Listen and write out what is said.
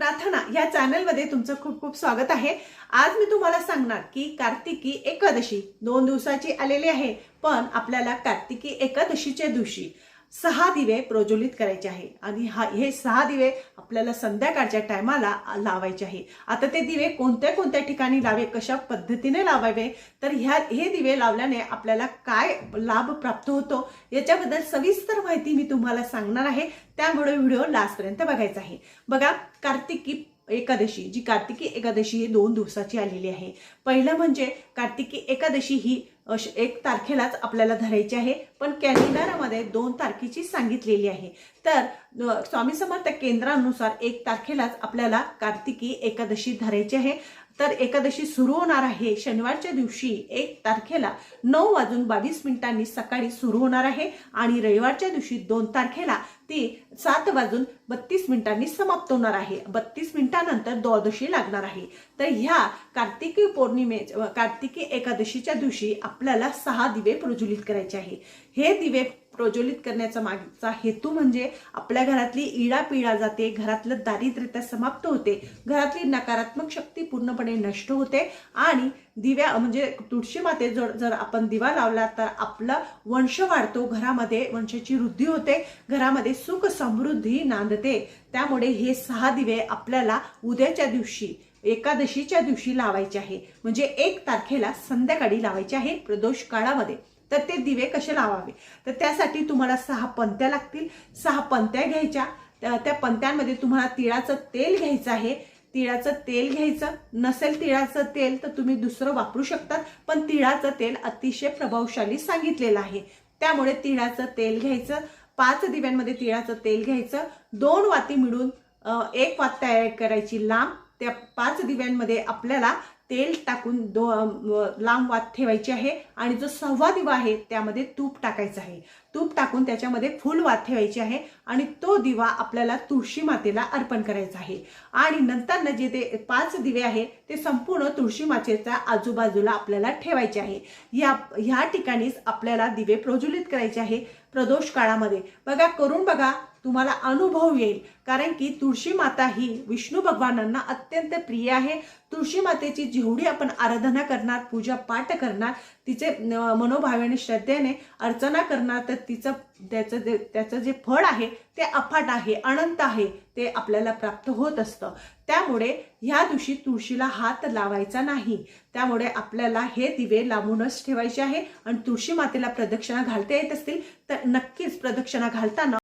प्रार्थना या चॅनलमध्ये तुमचं खूप खूप स्वागत आहे. आज मी तुम्हाला सांगणार की कार्तिकी एकादशी दोन दिवसाची आलेली आहे पण आपल्याला कार्तिकी एकादशीच्या दिवशी सहा दिवे प्रज्वलित करायचे आहे. आणि हा हे सहा दिवे आपल्याला संध्याकाळच्या टायमाला लावायचे आहे. आता ते दिवे कोणत्या कोणत्या ठिकाणी लावे कशा पद्धतीने लावावे तर ह्या हे दिवे लावल्याने आपल्याला काय लाभ प्राप्त होतो याच्याबद्दल सविस्तर माहिती मी तुम्हाला सांगणार आहे. त्यामुळे व्हिडिओ लास्टपर्यंत बघायचा आहे. बघा कार्तिकी एकादशी जी कार्तिकी एकादशी ही दोन दिवसाची आलेली आहे. पहिलं म्हणजे कार्तिकी एकादशी ही अश- एक तारखेलाच आपल्याला धरायची आहे पण कॅलेंडरमध्ये दोन तारखेची सांगितलेली आहे. तर स्वामी समर्थ केंद्रानुसार एक तारखेलाच आपल्याला कार्तिकी एकादशी धरायची आहे. तर एकादशी सुरू होणार आहे. शनिवारच्या दिवशी एक तारखेला नऊ वाजून बावीस मिनिटांनी सकाळी सुरू होणार आहे आणि रविवारच्या दिवशी दोन तारखेला ती सात वाजून बत्तीस मिनिटांनी समाप्त होणार आहे. बत्तीस मिनिटानंतर द्वादशी लागणार आहे. तर ह्या कार्तिकी पौर्णिमे कार्तिकी एकादशीच्या दिवशी आपल्याला सहा दिवे प्रज्वलित करायचे आहे. हे दिवे प्रज्वलित करण्याचा मागचा हेतू म्हणजे आपल्या घरातली इडा पिळा जाते घरातलं दारिद्र्यता समाप्त होते घरातली नकारात्मक शक्ती पूर्णपणे नष्ट होते आणि दिव्या म्हणजे तुळशी माते जर जर आपण दिवा लावला तर आपला वंश वाढतो घरामध्ये वंशाची वृद्धी होते घरामध्ये सुख समृद्धी नांदते. त्यामुळे हे सहा दिवे आपल्याला उद्याच्या दिवशी एकादशीच्या दिवशी लावायचे आहे. म्हणजे एक तारखेला संध्याकाळी लावायचे आहे प्रदोष काळामध्ये. तर ते दिवे कसे लावावे? तर त्यासाठी तुम्हाला सहा पंत्या लागतील. सहा पंत्या घ्यायच्या. त्या पंत्यांमध्ये तुम्हाला तिळाचं तेल घ्यायचं आहे. तिळाचं तेल घ्यायचं. नसेल तिळाचं तेल तर तुम्ही दुसरं वापरू शकतात. पण तिळाचं तेल अतिशय प्रभावशाली सांगितलेलं आहे. त्यामुळे तिळाचं तेल घ्यायचं. पाच दिव्यांमध्ये तिळाचं तेल घ्यायचं. दोन वाती मिळून एक वात तयार करायची लांब. त्या पाच दिव्यांमध्ये आपल्याला तेल टाकून दो लांब वात ठेवायची आहे. आणि जो सहावा दिवा आहे त्यामध्ये तूप टाकायचं आहे. तूप टाकून त्याच्यामध्ये फुल वात ठेवायची आहे आणि तो दिवा आपल्याला तुळशी मातेला अर्पण करायचा आहे. आणि नंतर जे ते पाच दिवे आहे ते संपूर्ण तुळशी मातेच्या आजूबाजूला आपल्याला ठेवायचे आहे. या ह्या ठिकाणीच आपल्याला दिवे प्रज्वलित करायचे आहे प्रदोष काळामध्ये. बघा करून बघा तुम्हाला अनुभव येईल. कारण की तुळशी माता ही विष्णू भगवानांना अत्यंत प्रिय आहे. तुळशी मातेची जेवढी आपण आराधना करणार पूजा पाठ करणार तिचे मनोभावेने श्रद्धेने अर्चना करणार तर तिचं त्याचं जे त्याचं जे फळ आहे ते अफाट आहे अनंत आहे ते आपल्याला प्राप्त होत असतं. त्यामुळे ह्या दिवशी तुळशीला हात लावायचा नाही. त्यामुळे आपल्याला हे दिवे लांबूनच ठेवायचे आहे आणि तुळशी मातेला प्रदक्षिणा घालता येत असतील तर नक्कीच प्रदक्षिणा घालताना